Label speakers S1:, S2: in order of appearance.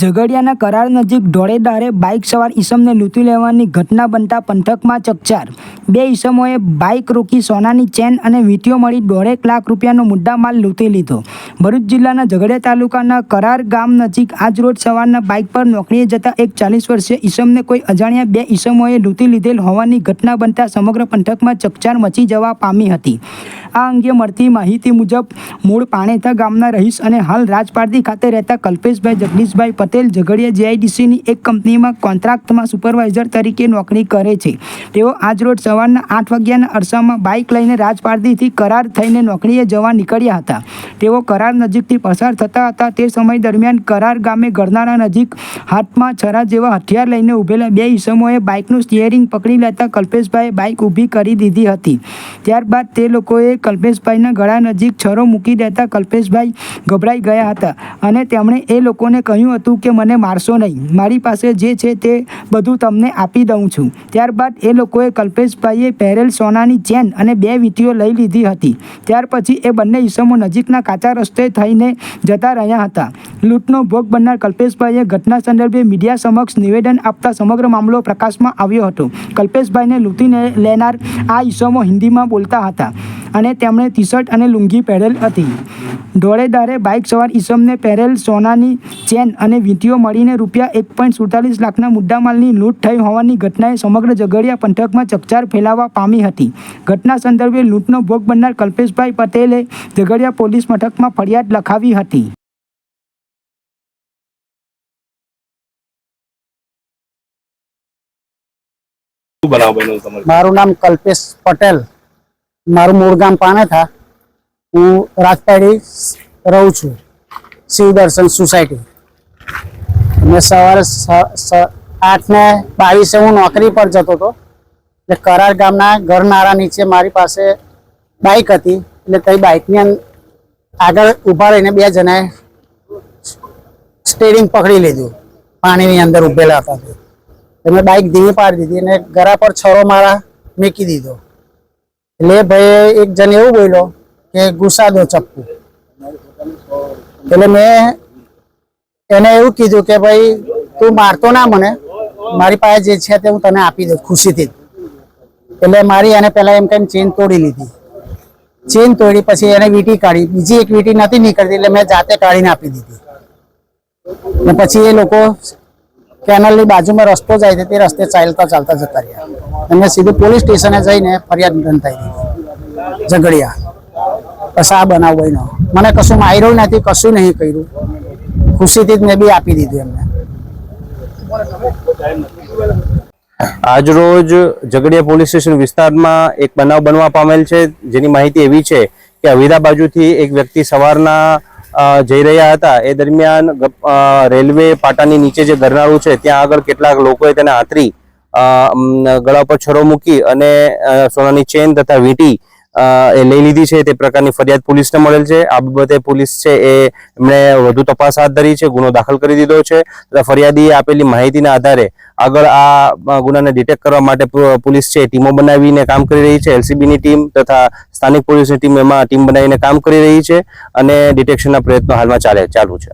S1: ઝઘડિયાના કરાર નજીક ઢોળેદારે બાઇક સવાર ઈસમને લૂંટી લેવાની ઘટના બનતા પંથકમાં ચકચાર. બે ઈસમોએ બાઇક રોકી સોનાની ચેન અને વીંટીઓ મળી દોઢેક લાખ રૂપિયાનો મુદ્દામાલ લૂંટી લીધો. ભરૂચ જિલ્લાના ઝઘડિયા તાલુકાના કરાર ગામ નજીક આજ રોજ સવારના બાઇક પર નોકરીએ જતા એક ચાલીસ વર્ષીય ઈસમને કોઈ અજાણ્યા બે ઈસમોએ લૂંટી લીધેલ હોવાની ઘટના બનતા સમગ્ર પંથકમાં ચકચાર મચી જવા પામી હતી. આ અંગે મળતી માહિતી મુજબ, મૂળ પાણેતા ગામના રહીશ અને હાલ રાજપારડી ખાતે રહેતા કલ્પેશભાઈ જગદીશભાઈ પટેલ ઝઘડિયા જીઆઈડીસીની એક કંપનીમાં કોન્ટ્રાક્ટમાં સુપરવાઇઝર તરીકે નોકરી કરે છે. તેઓ આજરોજ સવારના આઠ વાગ્યાના અરસામાં બાઇક લઈને રાજપારડીથી કરાર થઈને નોકરીએ જવા નીકળ્યા હતા. તેઓ કરાર નજીકથી પસાર થતા હતા. તે સમય દરમિયાન કરાર ગામે ગરનાળા નજીક હાથમાં છરા જેવા હથિયાર લઈને ઊભેલા બે ઈસમોએ બાઇકનું સ્ટિયરિંગ પકડી લેતા કલ્પેશભાઈએ બાઇક ઊભી કરી દીધી હતી. ત્યારબાદ તે લોકોએ કલ્પેશભાઈના ગળા નજીક છરો મૂકી દેતા કલ્પેશભાઈ ગભરાઈ ગયા હતા અને તેમણે એ લોકોને કહ્યું હતું કે મને મારશો નહીં. મારી પાસે જે છે તે બધું તમને આપી દઉં છું. ત્યારબાદ એ લોકોએ કલ્પેશભાઈએ પહેરેલ સોનાની ચેન અને બે વીંટીઓ લઈ લીધી હતી. ત્યાર પછી એ બંને ઈસમો નજીકના કાચા રસ્તે થઈને જતા રહ્યા હતા. લૂંટનો ભોગ બનનાર કલ્પેશભાઈએ ઘટના સંદર્ભે મીડિયા સમક્ષ નિવેદન આપતા સમગ્ર મામલો પ્રકાશમાં આવ્યો હતો. કલ્પેશભાઈને લૂંટીને લેનાર આ ઈસમો હિન્દીમાં બોલતા હતા. અને તેમણે ટી શર્ટ અને લુંગી પહેરેલ હતી. ઢોળેદારે બાઇક સવાર ઈસમને પહેરેલ સોનાની ચેન અને વીંટીઓ મળીને રૂપિયા એક પોઈન્ટ સુડતાલીસ લાખના મુદ્દામાલની લૂંટ થઈ હોવાની ઘટનાએ સમગ્ર ઝઘડિયા પંથકમાં ચકચાર ફેલાવા પામી હતી. ઘટના સંદર્ભે લૂંટનો ભોગ બનનાર કલ્પેશભાઈ પટેલે ઝઘડિયા પોલીસ મથકમાં ફરિયાદ લખાવી હતી.
S2: મારું નામ કલ્પેશ પટેલ. મારું મૂળ ગામ પાનેથા. હું રાજપાડી રહું છું. શિવ દર્શન સોસાયટી. મેં સવારે આઠ ને બાવીસે હું નોકરી પર જતો હતો. એટલે કરાર ગામના ઘરનારા નીચે મારી પાસે બાઇક હતી. એટલે કઈ બાઇકની આગળ ઊભા રહીને બે જણાએ સ્ટેરિંગ પકડી લીધું. પાણીની અંદર ઉભેલા હતા મેં બાઇક ધીમી પાડી દીધી અને ગળા પર છરો મારા મૂકી દીધો. એટલે ભાઈ એક જણ એવું બોલ્યો કે ગુસ્સા દો ચપ્પુ. એટલે મેં એને એવું કીધું કે ભાઈ, તું મારતો ના મને. મારી પાસે જે છે તે હું તને આપી દઉં ખુશીથી. એટલે મારી એને પહેલા એમ કહીને ચેન તોડી લીધી. ચેન તોડી પછી એને વીટી કાઢી. બીજી એક વીટી નથી નીકળતી, એટલે મેં જાતે કાઢીને આપી દીધી. ને પછી એ લોકો કેનલની બાજુમાં રસ્તો જાય છે, તે રસ્તે ચાલતા ચાલતા જતા રહ્યા. એમને સીધું પોલીસ સ્ટેશને જઈને ફરિયાદ નોંધાઈ દીધી ઝઘડિયા. બસ આ બનાવ બન્યો. મને કશું માર્યું નથી, કશું નહીં કર્યું. ખુશીથી જ મેં બી આપી દીધું એમને.
S3: આજરોજ ઝઘડિયા પોલીસ સ્ટેશન વિસ્તારમાં એક બનાવ બનવા પામેલ છે. જેની માહિતી એવી છે કે અવિધા બાજુથી એક વ્યક્તિ સવારના જઈ રહ્યા હતા. એ દરમિયાન રેલવે પાટાની નીચે જે ગરનાળું છે, ત્યાં આગળ કેટલાક લોકોએ તેને આતરી ગળા પર છરો મૂકી અને સોનાની ચેન તથા વીંટી એ લઈ લીધી છે. તે પ્રકારની ફરિયાદ પોલીસને મળેલ છે. આ બાબતે પોલીસ છે એ એમણે વધુ તપાસ હાથ ધરી છે, ગુનો દાખલ કરી દીધો છે તથા ફરિયાદીએ આપેલી માહિતીના આધારે આગળ આ ગુનાને ડિટેક્ટ કરવા માટે પોલીસ છે ટીમો બનાવીને કામ કરી રહી છે. એલસીબીની ટીમ તથા સ્થાનિક પોલીસની ટીમ એમાં ટીમ બનાવીને કામ કરી રહી છે અને ડિટેક્શનના પ્રયત્નો હાલમાં ચાલે, ચાલુ છે.